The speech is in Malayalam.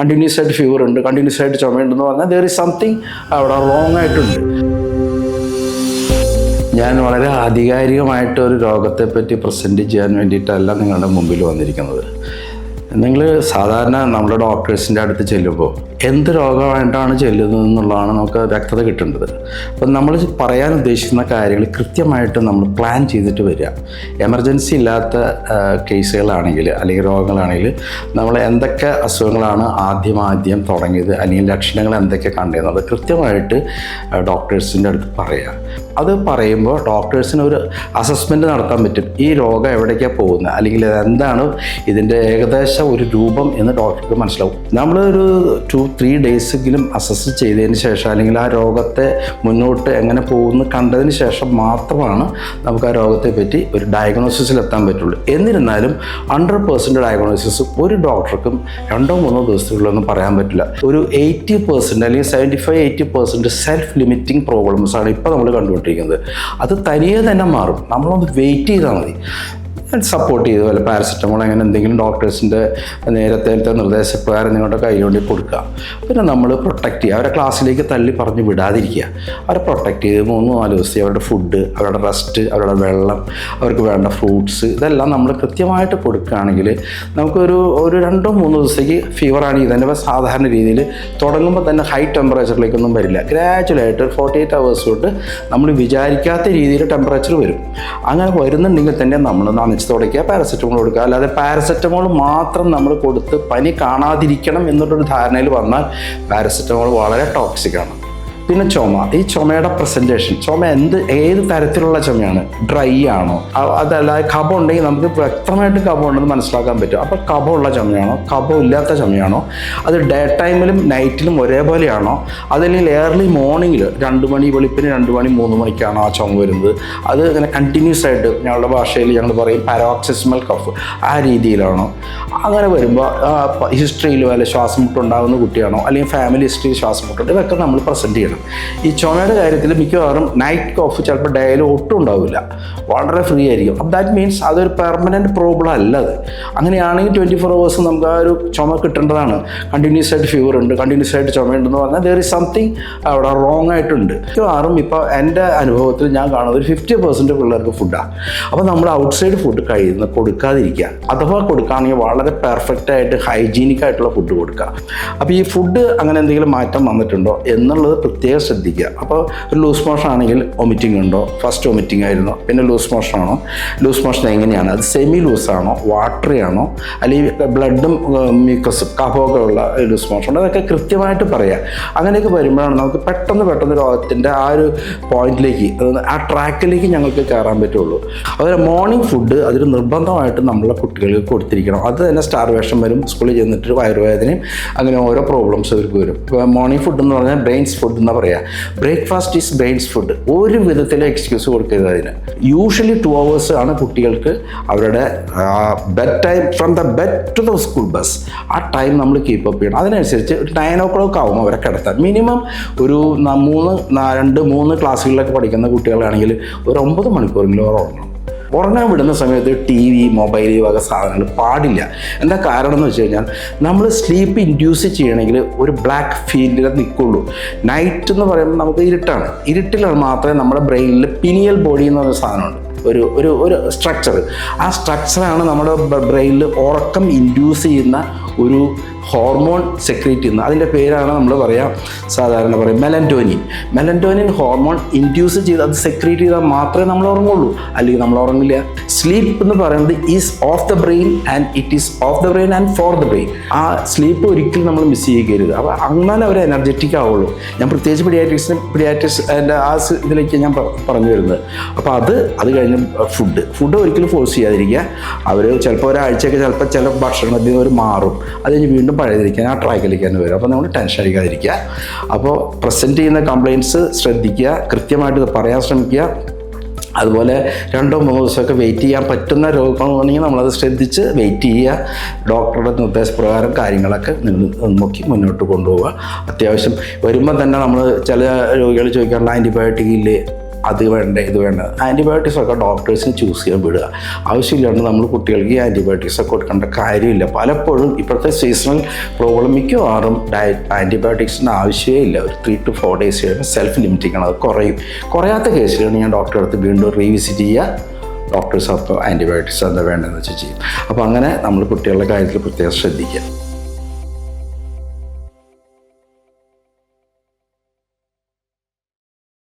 കണ്ടിന്യൂസ് ആയിട്ട് ഫീവർ ഉണ്ട് കണ്ടിന്യൂസ് ആയിട്ട് ചുമയുണ്ടെന്ന് പറഞ്ഞാൽ ദർ ഇസ് സംതിങ് അവിടെ റോങ് ആയിട്ടുണ്ട്. ഞാൻ വളരെ ആധികാരികമായിട്ട് ഒരു രോഗത്തെപ്പറ്റി പ്രസന്റ് ചെയ്യാൻ വേണ്ടിയിട്ടല്ല നിങ്ങളുടെ മുമ്പിൽ വന്നിരിക്കുന്നത്. നിങ്ങൾ സാധാരണ നമ്മുടെ ഡോക്ടേഴ്സിന്റെ അടുത്ത് ചെല്ലുമ്പോൾ എന്ത് രോഗമായിട്ടാണ് ചെല്ലുന്നത് എന്നുള്ളതാണ് നമുക്ക് വ്യക്തത കിട്ടേണ്ടത്. അപ്പം നമ്മൾ പറയാൻ ഉദ്ദേശിക്കുന്ന കാര്യങ്ങൾ കൃത്യമായിട്ട് നമ്മൾ പ്ലാൻ ചെയ്തിട്ട് വരിക. എമർജൻസി ഇല്ലാത്ത കേസുകളാണെങ്കിൽ അല്ലെങ്കിൽ രോഗങ്ങളാണെങ്കിൽ നമ്മൾ എന്തൊക്കെ അസുഖങ്ങളാണ് ആദ്യം ആദ്യം തുടങ്ങിയത് അല്ലെങ്കിൽ ലക്ഷണങ്ങൾ എന്തൊക്കെ കണ്ടിരുന്നത് കൃത്യമായിട്ട് ഡോക്ടേഴ്സിന്റെ അടുത്ത് പറയുക അത് പറയുമ്പോൾ ഡോക്ടേഴ്സിന് ഒരു അസസ്മെന്റ് നടത്താൻ പറ്റും. ഈ രോഗം എവിടേക്കാണ് പോകുന്നത് അല്ലെങ്കിൽ എന്താണ് ഇതിന്റെ ഏകദേശം ഒരു രൂപം എന്ന് ഡോക്ടർക്ക് മനസ്സിലാവും. നമ്മളൊരു ടു ത്രീ ഡേയ്സെങ്കിലും അസസ് ചെയ്തതിന് ശേഷം അല്ലെങ്കിൽ ആ രോഗത്തെ മുന്നോട്ട് എങ്ങനെ പോകുന്നു കണ്ടതിന് ശേഷം മാത്രമാണ് നമുക്ക് ആ രോഗത്തെ പറ്റി ഒരു ഡയഗ്നോസിസിൽ എത്താൻ പറ്റുള്ളൂ. എന്നിരുന്നാലും ഹൺഡ്രഡ് പേഴ്സന്റ് ഡയഗ്നോസിസ് ഒരു ഡോക്ടർക്കും രണ്ടോ മൂന്നോ ദിവസത്തിലുള്ളൊന്നും പറയാൻ പറ്റില്ല. ഒരു എയ്റ്റി പെർസെന്റ് അല്ലെങ്കിൽ seventy five eighty percent self limiting problems ആണ് ഇപ്പോൾ നമ്മൾ കണ്ടുകൊണ്ടിരിക്കുന്നത്. അത് തനിയെ തന്നെ മാറും. നമ്മളൊന്ന് വെയിറ്റ് ചെയ്താൽ മതി. സപ്പോർട്ട് ചെയ്തു. അല്ലെങ്കിൽ പാരസെറ്റമോൾ അങ്ങനെ എന്തെങ്കിലും ഡോക്ടേഴ്സിന്റെ നേരത്തെ നിർദ്ദേശപ്രകാരം നിങ്ങളുടെ കൈകൊണ്ട് കൊടുക്കുക. പിന്നെ നമ്മൾ പ്രൊട്ടക്റ്റ് ചെയ്യുക. അവരെ ക്ലാസ്സിലേക്ക് തള്ളി പറഞ്ഞ് വിടാതിരിക്കുക. അവരെ പ്രൊട്ടക്റ്റ് ചെയ്ത് മൂന്ന് നാല് ദിവസത്തെ അവരുടെ ഫുഡ് അവരുടെ റെസ്റ്റ് അവരുടെ വെള്ളം അവർക്ക് വേണ്ട ഫ്രൂട്ട്സ് ഇതെല്ലാം നമ്മൾ കൃത്യമായിട്ട് കൊടുക്കുകയാണെങ്കിൽ നമുക്കൊരു ഒരു രണ്ടോ മൂന്നോ ദിവസത്തേക്ക് തന്നെ ഇപ്പം സാധാരണ രീതിയിൽ തുടങ്ങുമ്പോൾ തന്നെ ഹൈ ടെമ്പറേച്ചറിലേക്കൊന്നും വരില്ല. ഗ്രാജുവലായിട്ട് ഫോർട്ടി എയ്റ്റ് അവേഴ്സ് തൊട്ട് നമ്മൾ വിചാരിക്കാത്ത രീതിയിൽ ടെമ്പറേച്ചർ വരും. അങ്ങനെ വരുന്നുണ്ടെങ്കിൽ തന്നെ നമ്മൾ നനച്ച് തുടയ്ക്കുക പാരസെറ്റമോൾ കൊടുക്കുക. അല്ലാതെ പാരസെറ്റമോൾ മാത്രം നമ്മൾ കൊടുത്ത് പനി കാണാതിരിക്കണം എന്നുള്ളൊരു ധാരണയിൽ വന്നാൽ പാരസെറ്റമോൾ വളരെ ടോക്സിക് ആണ്. പിന്നെ ചുമ. ഈ ചുമയുടെ പ്രസന്റേഷൻ ചുമ എന്ത് ഏത് തരത്തിലുള്ള ചുമയാണ്? ഡ്രൈ ആണോ? അതല്ല കഫം ഉണ്ടെങ്കിൽ നമുക്ക് വ്യക്തമായിട്ട് കഫം ഉണ്ടെന്ന് മനസ്സിലാക്കാൻ പറ്റും. അപ്പോൾ കഫമുള്ള ചുമയാണോ? കഫം ഇല്ലാത്ത ചുമയാണോ? അത് ഡേ ടൈമിലും നൈറ്റിലും ഒരേപോലെയാണോ? അതല്ലെങ്കിൽ ഏർലി മോർണിംഗിൽ രണ്ട് മണി വെളുപ്പിന് രണ്ട് മണി മൂന്ന് മണിക്കാണോ ആ ചുമ വരുന്നത്? അത് ഇങ്ങനെ കണ്ടിന്യൂസ് ആയിട്ട് ഞങ്ങളുടെ ഭാഷയിൽ ഞങ്ങൾ പറയും പാരോക്സിസ്മൽ കഫ് ആ രീതിയിലാണോ? അങ്ങനെ വരുമ്പോൾ ഹിസ്റ്ററിയിൽ വല്ല ശ്വാസമുട്ടുണ്ടാകുന്ന കുട്ടിയാണോ? അല്ലെങ്കിൽ ഫാമിലി ഹിസ്റ്ററിയിൽ ശ്വാസം മുട്ടുണ്ട് ഇതൊക്കെ നമ്മൾ പ്രസന്റ് ചെയ്യണം. ഈ ചുമയുടെ കാര്യത്തിൽ മിക്കവാറും നൈറ്റ് കോഫ് ചിലപ്പോൾ ഡയലും ഒട്ടും ഉണ്ടാവില്ല. വളരെ ഫ്രീ ആയിരിക്കും. അപ്പം ദാറ്റ് മീൻസ് അതൊരു പെർമനന്റ് പ്രോബ്ലം അല്ല അത്. അങ്ങനെയാണെങ്കിൽ ട്വന്റി ഫോർ അവേഴ്സ് നമുക്ക് ആ ഒരു ചുമ കിട്ടേണ്ടതാണ്. കണ്ടിന്യൂസ് ആയിട്ട് ഫീവർ ഉണ്ട് കണ്ടിന്യൂസ് ആയിട്ട് ചുമയുണ്ടെന്ന് പറഞ്ഞാൽ ദർ ഇസ് സംതിങ് അവിടെ റോങ് ആയിട്ടുണ്ട്. മിക്കവാറും ഇപ്പോൾ എന്റെ അനുഭവത്തിൽ ഞാൻ കാണുന്നത് ഒരു ഫിഫ്റ്റി പെർസെന്റ് പിള്ളേർക്ക് ഫുഡാണ് അപ്പോൾ നമ്മൾ ഔട്ട് സൈഡ് ഫുഡ് കഴിയുന്ന കൊടുക്കാതിരിക്കുക. അഥവാ കൊടുക്കുകയാണെങ്കിൽ വളരെ പെർഫെക്റ്റ് ആയിട്ട് ഹൈജീനിക് ആയിട്ടുള്ള ഫുഡ് കൊടുക്കുക. അപ്പോൾ ഈ ഫുഡ് അങ്ങനെ എന്തെങ്കിലും മാറ്റം വന്നിട്ടുണ്ടോ എന്നുള്ളത് പ്രത്യേകം ശ്രദ്ധിക്കുക. അപ്പോൾ ഒരു ലൂസ് മോഷൻ ആണെങ്കിൽ ഒമിറ്റിംഗ് ഉണ്ടോ? ഫസ്റ്റ് ഒമിറ്റിംഗ് ആയിരുന്നോ. പിന്നെ ലൂസ് മോഷൻ ആണോ? ലൂസ് മോഷൻ എങ്ങനെയാണ്? അത് സെമി ലൂസ് ആണോ? വാട്ടറി ആണോ? അല്ലെങ്കിൽ ബ്ലഡും മ്യൂക്കസും കഫമൊക്കെ ഉള്ള ലൂസ് മോഷൻ ഉണ്ടോ? അതൊക്കെ കൃത്യമായിട്ട് പറയാം. അങ്ങനെയൊക്കെ വരുമ്പോഴാണ് നമുക്ക് പെട്ടെന്ന് പെട്ടെന്ന് രോഗത്തിന്റെ ആ ഒരു പോയിന്റിലേക്ക് ആ ട്രാക്കിലേക്ക് ഞങ്ങൾക്ക് കയറാൻ പറ്റുള്ളൂ. അതുപോലെ മോർണിംഗ് ഫുഡ് അതൊരു നിർബന്ധമായിട്ട് നമ്മളെ കുട്ടികൾക്ക് കൊടുത്തിരിക്കണം. അത് തന്നെ സ്റ്റാർവേഷൻ വരും സ്കൂളിൽ ചെന്നിട്ട് വയറുവേദനയും അങ്ങനെ ഓരോ പ്രോബ്ലംസ് അവർക്ക് വരും. മോർണിംഗ് ഫുഡ് എന്ന് പറഞ്ഞാൽ ബ്രെയിൻസ് ഫുഡ് എന്ന് പറയാം. ബ്രേക്ക്ഫാസ്റ്റ് ഈസ് ബ്രെയിൻസ് ഫുഡ് ഒരു വിധത്തിലും എക്സ്ക്യൂസ് കൊടുക്കരുത് അതിന്. യൂഷ്വലി ടു അവേഴ്സ് ആണ് കുട്ടികൾക്ക് അവരുടെ bed time from the bed to the school bus ആ ടൈം നമ്മൾ കീപ്പ് അപ്പ് ചെയ്യണം. അതിനനുസരിച്ച് ഒരു നയൻ ഓ ക്ലോക്ക് ആവും അവരെ കിടത്താൻ. മിനിമം ഒരു മൂന്ന് രണ്ട് മൂന്ന് ക്ലാസ്സുകളിലൊക്കെ പഠിക്കുന്ന കുട്ടികളാണെങ്കിൽ ഒരു ഒമ്പത് മണിക്കൂറെങ്കിലും ഉറങ്ങണം. ഉറങ്ങാൻ വിടുന്ന സമയത്ത് ടി വി മൊബൈൽ വക സാധനങ്ങൾ പാടില്ല. എന്താ കാരണം എന്ന് വെച്ച് കഴിഞ്ഞാൽ നമ്മൾ സ്ലീപ്പ് ഇൻഡ്യൂസ് ചെയ്യണമെങ്കിൽ ഒരു ബ്ലാക്ക് ഫീൽഡിൽ നിൽക്കുള്ളൂ നൈറ്റ് എന്ന് പറയുമ്പോൾ നമുക്ക് ഇരുട്ടാണ്. ഇരുട്ടിൽ മാത്രമേ നമ്മുടെ ബ്രെയിനിൽ പിനിയൽ ബോഡി എന്ന് പറയുന്ന സാധനമുണ്ട്. ഒരു ഒരു ഒരു സ്ട്രക്ചർ ആ സ്ട്രക്ചറാണ് നമ്മുടെ ബ്രെയിനിൽ ഉറക്കം ഇൻഡ്യൂസ് ചെയ്യുന്ന ഒരു ഹോർമോൺ സെക്രീറ്റ് ചെയ്യുന്ന അതിന്റെ പേരാണ് നമ്മൾ പറയാം സാധാരണ പറയും മെലന്റോനിൻ മെലന്റോനിൻ ഹോർമോൺ ഇൻഡ്യൂസ് ചെയ്ത് അത് സെക്രീറ്റ് ചെയ്താൽ മാത്രമേ നമ്മൾ ഉറങ്ങുള്ളൂ. അല്ലെങ്കിൽ നമ്മൾ ഉറങ്ങില്ല. സ്ലീപ്പ് എന്ന് പറയുന്നത് is of the brain and it is of the brain and for the brain ആ സ്ലീപ്പ് ഒരിക്കലും നമ്മൾ മിസ് ചെയ്യരുത്. അപ്പോൾ അങ്ങനെ അവർ എനർജറ്റിക് ആവുള്ളൂ. ഞാൻ പ്രത്യേകിച്ച് പിഡിയാട്രിക്സിന് പിഡിയാട്രിക്സ് എന്റെ ആ ഇതിലേക്ക് ഞാൻ പറഞ്ഞു വരുന്നത്. അപ്പോൾ അത് അത് കഴിഞ്ഞ് ഫുഡ് ഫുഡ് ഒരിക്കലും ഫോഴ്സ് ചെയ്യാതിരിക്കുക. അവർ ചിലപ്പോൾ ഒരാഴ്ചയൊക്കെ ചിലപ്പോൾ ചില ഭക്ഷണത്തിൽ നിന്ന് അവർ മാറും. അത് കഴിഞ്ഞ് വീണ്ടും പഴയതിരിക്കാൻ ആ ട്രാക്കിലേക്ക് തന്നെ വരും. അപ്പോൾ നമ്മൾ ടെൻഷൻ അടിക്കാതിരിക്കുക. അപ്പോൾ പ്രസന്റ് ചെയ്യുന്ന കംപ്ലയിന്റ്സ് ശ്രദ്ധിക്കുക കൃത്യമായിട്ട് പറയാൻ ശ്രമിക്കുക. അതുപോലെ രണ്ടോ മൂന്നോ ദിവസമൊക്കെ വെയിറ്റ് ചെയ്യാൻ പറ്റുന്ന രോഗങ്ങളാണെങ്കിൽ നമ്മളത് ശ്രദ്ധിച്ച് വെയിറ്റ് ചെയ്യുക. ഡോക്ടറുടെ നിർദ്ദേശപ്രകാരം കാര്യങ്ങളൊക്കെ നോക്കി മുന്നോട്ട് കൊണ്ടുപോവുക. അത്യാവശ്യം വരുമ്പോൾ തന്നെ നമ്മൾ ചില രോഗികൾ ചോദിക്കാറുള്ള ആന്റിബയോട്ടിക് ഇല്ലേ? അത് വേണ്ട ഇത് വേണ്ട. ആന്റിബയോട്ടിക്സ് ഒക്കെ ഡോക്ടേഴ്സിന് ചൂസ് ചെയ്യാൻ വിടുക. ആവശ്യമില്ലാണ്ട് നമ്മൾ കുട്ടികൾക്ക് ഈ ആന്റിബയോട്ടിക്സ് ഒക്കെ കൊടുക്കേണ്ട കാര്യമില്ല. പലപ്പോഴും ഇപ്പോഴത്തെ സീസണൽ പ്രോബ്ലം മിക്കവാറും ഡയറ്റ് ആന്റിബയോട്ടിക്സിന്റെ ആവശ്യമേ ഇല്ല. ഒരു ത്രീ ടു ഫോർ ഡേയ്സ് കഴിയുമ്പോൾ സെൽഫ് ലിമിറ്റിംഗ് ആണ്. അത് കുറയും. കുറയാത്ത കേസിലാണ് ഞാൻ ഡോക്ടറെ അടുത്ത് വീണ്ടും റീവിസിറ്റ് ചെയ്യുക. ഡോക്ടേഴ്സ് അപ്പോൾ ആന്റിബയോട്ടിക്സ് എന്താ വേണ്ടതെന്ന് വെച്ച് ചെയ്യും. അപ്പോൾ അങ്ങനെ നമ്മൾ കുട്ടികളുടെ കാര്യത്തിൽ പ്രത്യേകം ശ്രദ്ധിക്കുക.